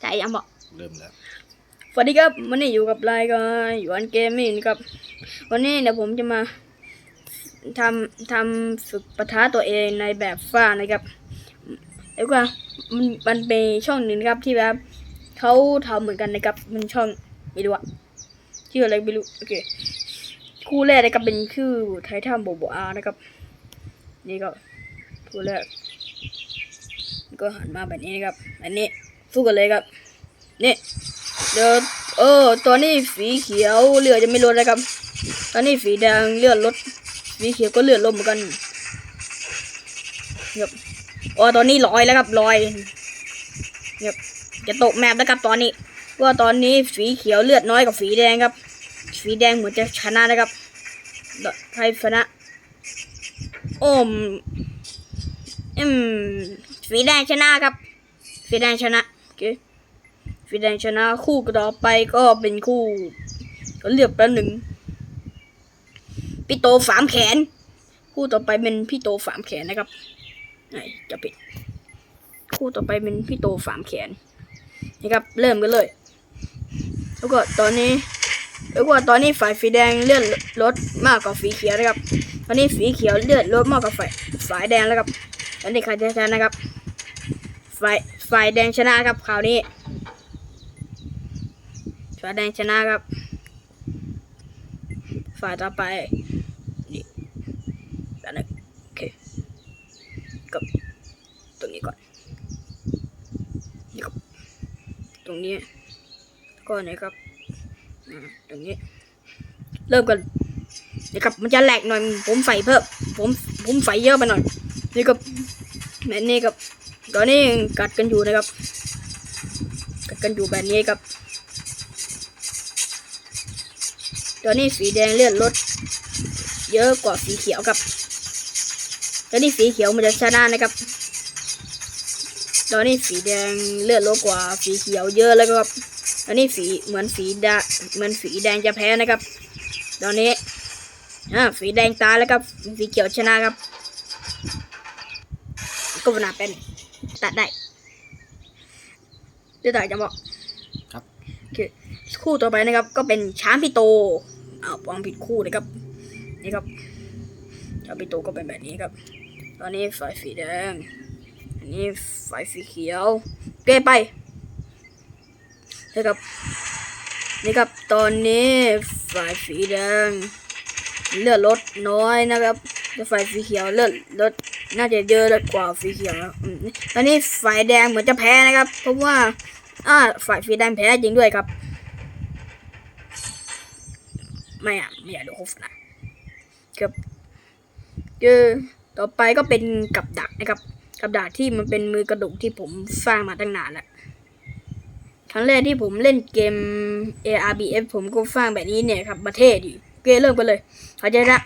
ใจยังบอกเริ่มแล้วสวัสดีครับวันนี้อยู่กับรายการอยู่อันเกมมิ่งนะครับ วันนี้เดี๋ยวผมจะมาทำทำฝึกปะทะตัวเองในแบบฟ้านะครับแล้วก็มันมันเป็นช่องหนึ่งนะครับที่แบบเขาทำเหมือนกันนะครับมันช่องไม่รู้อะชื่ออะไรไม่รู้โอเคคู่แรกนะครับเป็นชื่อไททันโบโบอานะครับ นี่ก็คู่แรกก็หันมาแบบนี้นะครับอันนี้ สู้กันเลยครับ นี่ เดี๋ยวเออตัวนี้สีเขียวเลือดจะไม่ลดนะครับ ตอนนี้สีแดงเลือดลด สีเขียวก็เลือดลดเหมือนกันครับอ๋อตอนนี้ลอยแล้วครับลอยครับจะตกแมปแล้วครับตอนนี้ว่าตอนนี้สีเขียวเลือดน้อยกว่าสีแดงครับ สีแดงเหมือนจะชนะนะครับใครชนะโอ้มอืมสีแดงชนะครับสีแดงชนะ เคฟีแดงชนะคู่ต่อไปก็เป็นคู่ก็เลือกแป๊บหนึ่งพี่โตฝามแขน คู่ต่อไปเป็นพี่โตฝามแขนนะครับไหนจะปิด คู่ต่อไปเป็นพี่โตฝามแขนนะครับ เริ่มกันเลย แล้วก็ตอนนี้แล้วก็ตอนนี้ฝ่ายสีแดงเลือดลดมากกว่าสีเขียวนะครับ ตอนนี้สีเขียวเลือดลดมากกว่าฝ่ายฝ่ายแดงแล้วครับตอนนี้ใครจะชนะครับฝ่าย ฝ่ายแดงชนะครับคราวนี้ฝ่ายแดงชนะครับ ฝ่ายต่อไปนี่แบบนึงโอเคกับตรงนี้ก่อนนี่ครับตรงนี้ก็นี่ครับตรงนี้ เริ่มกันนี่ครับมันจะแหลกหน่อยผมใส่เพิ่มผมผมใส่เยอะไปหน่อยนี่ครับแบบนี้ครับ ตอนนี้กัดกันอยู่นะครับ กัดกันอยู่แบบนี้ครับ ตอนนี้สีแดงเลือดลด เยอะกว่าสีเขียวครับ ตอนนี้สีเขียวมันจะชนะนะครับ ตอนนี้สีแดงเลือดลดกว่าสีเขียวเยอะแล้วครับ ตอนนี้สีเหมือนสีดาเหมือนสีแดงจะแพ้นะครับ ตอนนี้อ่าสีแดงตายแล้วครับ สีเขียวชนะครับก็นาเป็น ตัดได้เดี๋ยวต่อจะบอกครับโอเคคู่ต่อไปนะครับ ก็เป็นช้างพี่โตอ้าววางผิดคู่เลยครับนี่ครับช้างพี่โตก็เป็นแบบนี้ครับ ตอนนี้ฝ่ายสีแดงอันนี้ฝ่ายสีเขียวเกไปนี่ครับนี่ครับตอนนี้ฝ่ายสีแดงเลือดลดน้อยนะครับแต่ฝ่ายสีเขียวเลือดลด น่าจะเยอะกว่าสีเขียวนะอืมตอนนี้ฝ่ายแดงเหมือนจะแพ้นะครับ เพราะว่า อ่า ฝ่ายสีแดงแพ้จริงด้วยครับ ไม่อะไม่อยากดูโฆษณาครับคือต่อไปก็เป็นกับดักนะครับ กับดักที่มันเป็นมือกระดูกที่ผมสร้างมาตั้งนานแล้วครั้งแรกที่ผมเล่นเกม ARBF ผมก็สร้างแบบนี้เนี่ยครับประเทศดีเคเริ่มกันเลยเขาจะนะ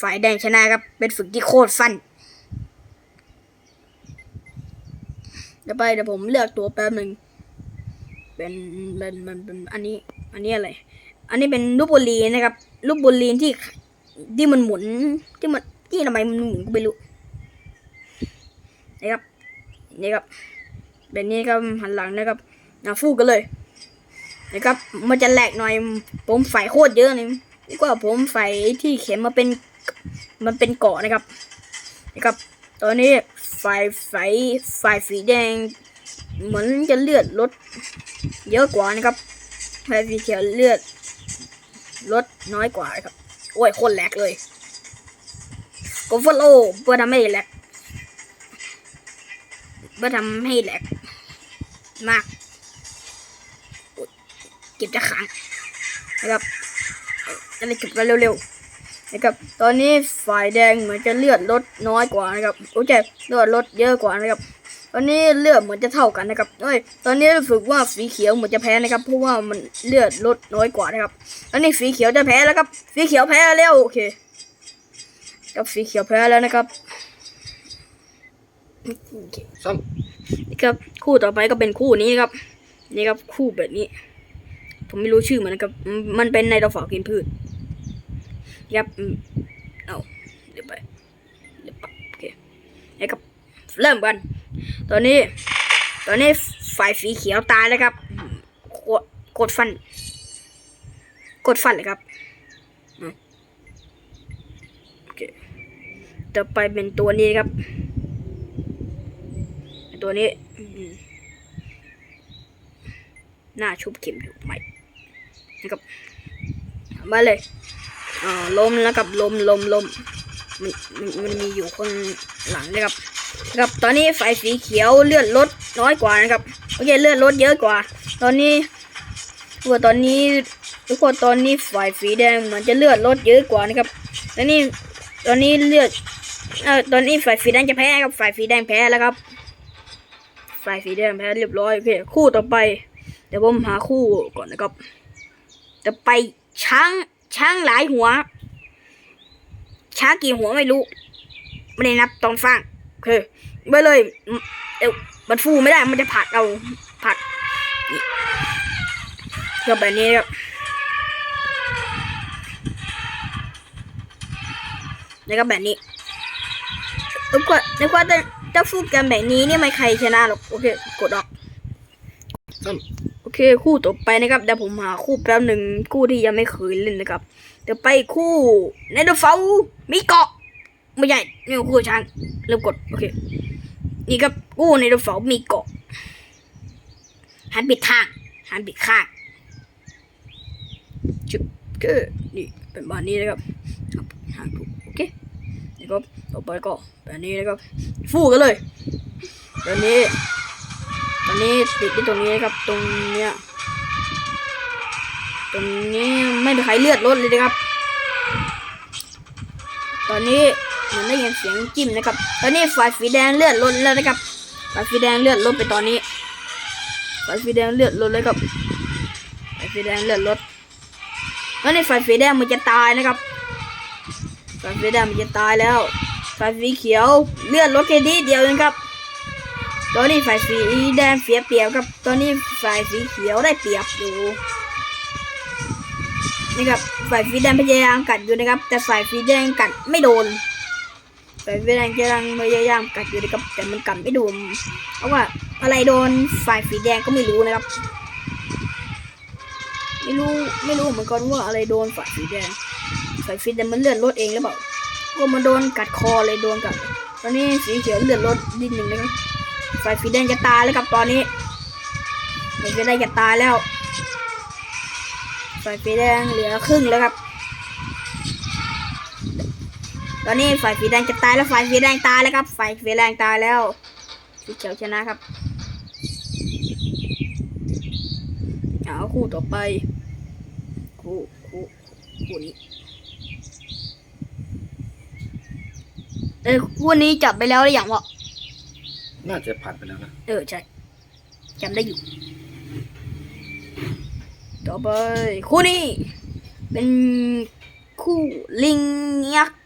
ฝ่ายแดงชนะครับ เป็นฝึกที่โคตรสั้นเดี๋ยวไปเดี๋ยวผมเลือกตัวแป๊บหนึ่งเป็นเป็นมันเป็นอันนี้ อันนี้อะไร อันนี้เป็นลูกบอลลีนนะครับ ลูกบอลลีนที่ที่มันหมุนที่มันที่ทำไมมันหมุนก็ไม่รู้นี่ครับนี่ครับแบบนี้ครับหันหลังนะครับนะฟูกันเลยนะครับมันจะแหลกหน่อย ผมใส่โคตรเยอะเลยกว่าผมใส่ที่เข็มมาเป็น มันเป็นเกาะนะครับนะครับ ตอนนี้ฝ่ายฝ่ายฝ่ายสีแดง เหมือนจะเลือดลดเยอะกว่านะครับฝ่ายสีเขียวเลือดลดน้อยกว่าครับ โอ้ยคนแหลกเลยกฟลโลเพื่อทำให้แหลกเพื่อทำให้แหลกมากเก็บจะขังนะครับจะได้จบกันเร็วๆ นะครับ ตอนนี้ฝ่ายแดงเหมือนจะเลือดลดน้อยกว่านะครับโอ้ยเลือดลดเยอะกว่านะครับ ตอนนี้เลือดเหมือนจะเท่ากันนะครับเอ้ยตอนนี้รู้สึกว่าสีเขียวเหมือนจะแพ้นะครับ เพราะว่ามันเลือดลดน้อยกว่านะครับตอนนี้สีเขียวจะแพ้แล้วครับ สีเขียวแพ้แล้วโอเคกับสีเขียวแพ้แล้วนะครับโอเคซ้นี่ครับคู่ต่อไปก็เป็นคู่นี้นะครับ นี่ครับคู่แบบนี้ ผมไม่รู้ชื่อมันนะครับอืมมันเป็นในดอกฝากินพืช ครับอืมเอาเดี๋ยวไปเดี๋ยวปับโอเคนี่ครับเริ่มกัน ตอนนี้ ตอนนี้ฝ่ายสีเขียวตายแล้วครับกดกดฟัน กดฟันเลยครับโอเคต่อไปเป็นตัวนี้ครับ ตัวนี้หน้าชุบเข็มอยู่ไหมนะครับมาเลย อ่าล้มแล้วกับล้มล้มล้มมันมันมีอยู่คนหลังนะครับครับตอนนี้ไฟสีเขียวเลือดลดน้อยกว่านะครับโอเคเลือดลดเยอะกว่า ตอนนี้ว่าตอนนี้ทุกคนตอนนี้ฝ่ายสีแดงเหมือนจะเลือดลดเยอะกว่านะครับตอนนี้ตอนนี้เลือดเอ่อตอนนี้ฝ่ายสีแดงจะแพ้ครับฝ่ายสีแดงแพ้แล้วครับ ฝ่ายสีแดงแพ้เรียบร้อยโอเคคู่ต่อไปเดี๋ยวผมหาคู่ก่อนนะครับจะไปช้าง ช้างหลายหัว ช้างกี่หัวไม่รู้ ไม่ได้นับตอนฟังโอเคไปเลยเดี๋ยวมันฟูไม่ได้ มันจะผัดเอาผัดนี่ก็แบบนี้ครับแล้วก็แบบนี้แล้วก็แล้วก็จะจะฟูกันแบบนี้นี่ไม่ใครชนะหรอก โอเค กดออก เคคู่ต่อไปนะครับเดี๋ยวผมหาคู่แป๊บหนึ่งคู่ที่ยังไม่เคยเล่นนะครับเดี๋ยวไปคู่ในเดอร์เฟลมีเกาะไม่ใช่นี่คู่ช้างเริ่มกดโอเคนี่ครับคู่ในเดอร์เฟลมีเกาะหันปิดทางหันปิดข้างจุดก็นี่เป็นแบบนี้นะครับครับหางถูกโอเคนี่ครับต่อไปก็แบบนี้นะครับฟูกันเลยแบบนี้ นนี้ติดที่ตรงนี้ครับ ตรงเนี้ยตรงนี้ไม่มีใครเลือดลดเลยนะครับ ตอนนี้เหมือนได้ยินเสียงจิ้มนะครับ ตอนนี้ฝ่ายสีแดงเลือดลดแล้วนะครับฝ่ายสีแดงเลือดลดไปตอนนี้ฝ่ายสีแดงเลือดลดเลยครับฝ่ายสีแดงเลือดลดแล้วในฝ่ายสีแดงมันจะตายนะครับฝ่ายสีแดงมันจะตายแล้วฝ่ายสีเขียวเลือดลดแค่นิดเดียวเองครับ ตอนนี้ฝ่ายสีแดงเสียเปรียบครับตอนนี้ฝ่ายสีเขียวได้เปรียบอยู่นี่ครับฝ่ายสีแดงพยายามกัดอยู่นะครับ แต่ฝ่ายสีแดงกัดไม่โดนฝ่ายสีแดงกำลังพยายามกัดอยู่นะครับ แต่มันกัดไม่โดนเพราะว่าอะไรโดนฝ่ายสีแดงก็ไม่รู้นะครับ ไม่รู้ไม่รู้เหมือนกันว่าอะไรโดนฝ่ายสีแดงฝ่ายสีแดงมันเลื่อดลดเองหรือเปล่าก็มาโดนกัดคอเลยโดนกัดตอนนี้สีเขียวเลื่อดลดนิดหนึ่งนะครับ ฝ่ายสีแดงจะตายแล้วครับตอนนี้ฝ่ายสีแดงจะตายแล้วฝ่ายสีแดงเหลือครึ่งแล้วครับ ตอนนี้ฝ่ายสีแดงจะตายแล้วฝ่ายสีแดงตายแล้วครับฝ่ายสีแดงตายแล้วสีเขียวชนะครับเอาคู่ต่อไป คู่คู่คู่นี้เออคู่นี้จับไปแล้วหรือยังวะ น่าจะผ่านไปแล้วนะเออใช่จำได้อยู่ ต่อไป คู่นี้ เป็นคู่ลิงยักษ์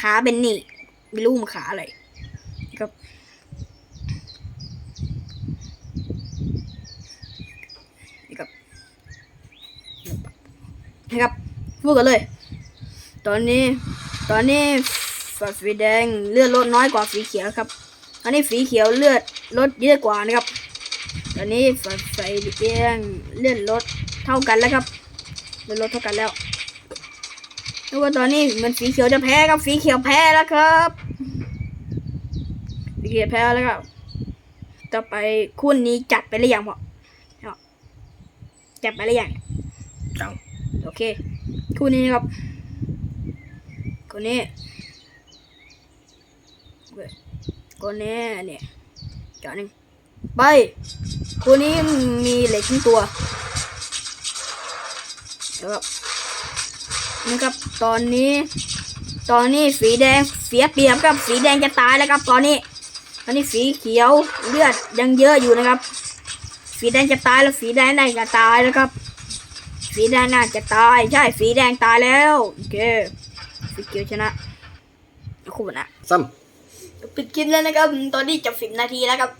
ขาเป็นนี่ไม่รู้มันขาอะไรครับนี่ครับนะครับพูดกันเลย ตอนนี้ ตอนนี้ฝาสีแดงเลือดลดน้อยกว่าสีเขียวครับ อันนี้สีเขียวเลือดลดเยอะกว่านะครับตอนนี้ฝ่ายไฟแดงเลือดลดเท่ากันแล้วครับเลือดลดเท่ากันแล้วแล้วว่าตอนนี้เหมันสีเขียวจะแพ้ครับสีเขียวแพ้แล้วครับสีเขียวแพ้แล้วครับต่อไปคู่นี้จัดไปหรือยังพ่อเอาจัดไปหรือยังจังโอเค คู่นี้นะครับ คู่นี้ โอเคคู่เนี่ยจอหนึ่งไปคู่นี้มีเหล็กทั้งตัวแล้วก็นะครับ ตอนนี้ ตอนนี้สีแดงเสียเปรียบครับ สีแดงจะตายแล้วครับ ตอนนี้ ตอนนี้สีเขียวเลือดยังเยอะอยู่นะครับ สีแดงจะตายแล้วสีแดงได้จะตายแล้วครับ สีแดงน่าจะตาย ใช่ สีแดงตายแล้ว โอเค สีเขียวชนะคู่นะซ้ำ ปิดคลิปแล้วนะครับตอนนี้จะสิบนาทีแล้วครับ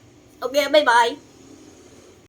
โอเค บ๊ายบาย